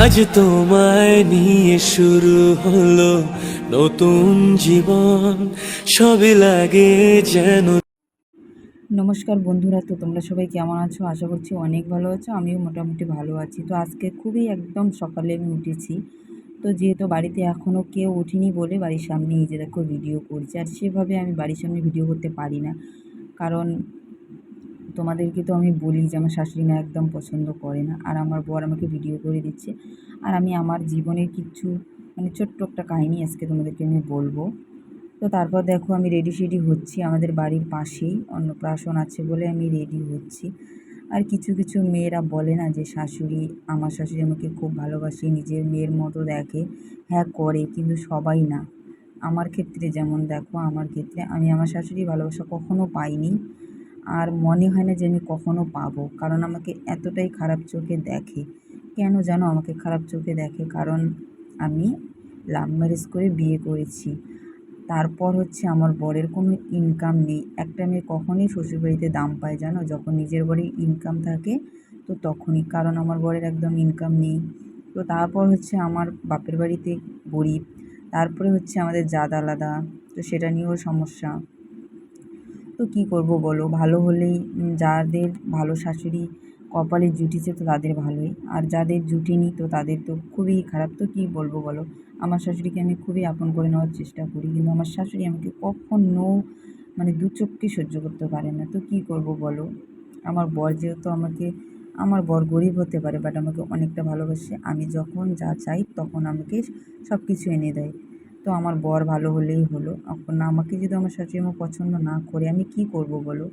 আজ তোমায় নিয়ে শুরু হলো নতুন জীবন। সবে লাগে যেন নমস্কার বন্ধুরা, তো তোমরা সবাই কেমন আছো? আশা করছি অনেক ভালো আছো, আমিও মোটামুটি ভালো আছি। তো আজকে খুবই একদম সকালে আমি উঠেছি। তো যেহেতু বাড়িতে এখনও কেউ উঠিনি বলে বাড়ির সামনে যে দেখো ভিডিও করছি, আর সেভাবে আমি বাড়ির সামনে ভিডিও করতে পারি না। কারণ তোমাদেরকে তো আমি বলি যে আমার শাশুড়ি মা একদম পছন্দ করে না। আর আমার বর আমাকে ভিডিও করে দিচ্ছে। আর আমি আমার জীবনের কিছু মানে ছোট্ট একটা কাহিনী আজকে তোমাদেরকে আমি বলব। তো তারপর দেখো আমি রেডি সেডি হচ্ছি আমাদের বাড়ির পাশেই। অন্নপ্রাশন আছে বলে আমি রেডি হচ্ছি। আর কিছু কিছু মেয়েরা বলে না যে শাশুড়ি, আমার শাশুড়ি আমাকে খুব ভালোবাসে, নিজের মেয়ের মতো দেখে। হ্যাঁ করে, কিন্তু সবাই না। আমার ক্ষেত্রে যেমন দেখো, আমার ক্ষেত্রে আমি আমার শাশুড়ি ভালোবাসা কখনো পাইনি। আর মনে হয় না যে আমি কখনো পাবো। কারণ আমাকে এতটাই খারাপ চোখে দেখে। কেন জানো? আমাকে খারাপ চোখে দেখে কারণ আমি লাভ ম্যারেজ করে বিয়ে করেছি। তারপর হচ্ছে আমার বরের কোনো ইনকাম নেই। একটা মেয়ে কখনই শ্বশুরবাড়িতে দাম পায়, জানো? যখন নিজের বাড়ির ইনকাম থাকে, তো তখনই। কারণ আমার বরের একদম ইনকাম নেই। তো তারপর হচ্ছে আমার বাপের বাড়িতে গরিব। তারপরে হচ্ছে আমাদের জাত আলাদা। তো সেটা নিয়েও সমস্যা। তো কী করব বলো? ভালো হলেই যাদের ভালো শাশুড়ি কপালে জুটিছে তো তাদের ভালোই। আর যাদের জুটেনি তো তাদের তো খুবই খারাপ। তো কী বলব বলো? আমার শাশুড়িকে আমি খুবই আপন করে নেওয়ার চেষ্টা করি। কিন্তু আমার শাশুড়ি আমাকে কখনো মানে দু চোখকে সহ্য করতে পারে না। তো কী করব বলো? আমার বর যেহেতু আমাকে, আমার বর গরিব হতে পারে বাট আমাকে অনেকটা ভালোবাসে। আমি যখন যা চাই তখন আমাকে সব কিছু এনে দেয়। তো আমার বর ভালো হলেই হলো। এখন আমাকে যদি আমার শাশুড়ি মা পছন্দ না করে, আমি কী করব বলো?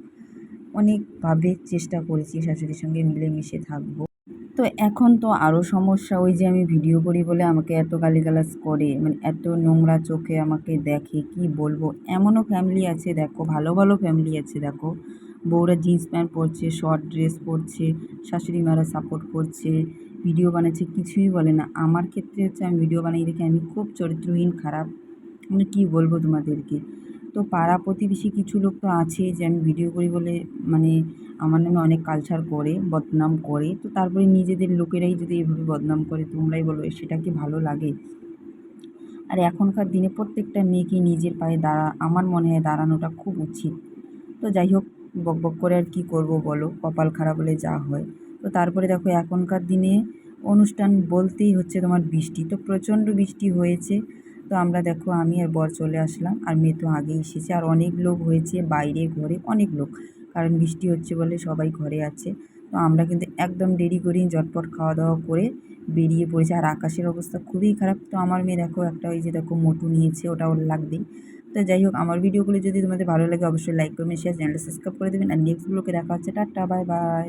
অনেকভাবে চেষ্টা করেছি শাশুড়ির সঙ্গে মিলেমিশে থাকব। তো এখন তো আরও সমস্যা, ওই যে আমি ভিডিও করি বলে আমাকে এত গালিগালাজ করে মানে এত নোংরা চোখে আমাকে দেখে, কি বলব? এমনও ফ্যামিলি আছে, দেখো, ভালো ভালো ফ্যামিলি আছে, দেখো। বউরা জিন্স প্যান্ট পরছে শর্ট ড্রেস পরছে শাশুড়ি মারা সাপোর্ট করছে ভিডিও বানাচ্ছে, কিছুই বলে না। আমার ক্ষেত্রে হচ্ছে আমি ভিডিও বানাই দেখে আমি খুব চরিত্রহীন, খারাপ। মানে কী বলব তোমাদেরকে? তো পাড়া প্রতিবেশী কিছু লোক তো আছে যে আমি ভিডিও করি বলে মানে আমার নামে অনেক কালচার করে, বদনাম করে। তো তারপরে নিজেদের লোকেরাই যদি এভাবে বদনাম করে, তোমরাই বলো সেটা কি ভালো লাগে? আর এখনকার দিনে প্রত্যেকটা মেয়েকে নিজের পায়ে দাঁড়া, আমার মনে হয় দাঁড়ানোটা খুব উচিত। তো যাই হোক, বক বক করে আর কী করব বলো, কপাল খারাপ হলে যা হয়। তো তারপরে দেখো এখনকার দিনে অনুষ্ঠান বলতেই হচ্ছে তোমার বৃষ্টি। তো প্রচণ্ড বৃষ্টি হয়েছে। তো আমরা দেখো আমি আর বর চলে আসলাম আর মেয়ে তো আগেই এসেছে। আর অনেক লোক হয়েছে বাইরে, ঘরে অনেক লোক। কারণ বৃষ্টি হচ্ছে বলে সবাই ঘরে আছে। তো আমরা কিন্তু একদম দেরি করি ঝটপট খাওয়া দাওয়া করে বেরিয়ে পড়েছে। আর আকাশের অবস্থা খুবই খারাপ। তো আমার মেয়ে দেখো একটা ওই যে দেখো মোটু নিয়েছে, ওটা ওর লাগবেই তো যাই হোক, আমার ভিডিওগুলো যদি তোমাদের ভালো লাগে অবশ্যই লাইক করবেন শেয়ার চ্যানেলটা সাবস্ক্রাইব করে দেবেন। আর নেক্সট নেক্সটগুলোকে দেখা হচ্ছে। Tata bye bye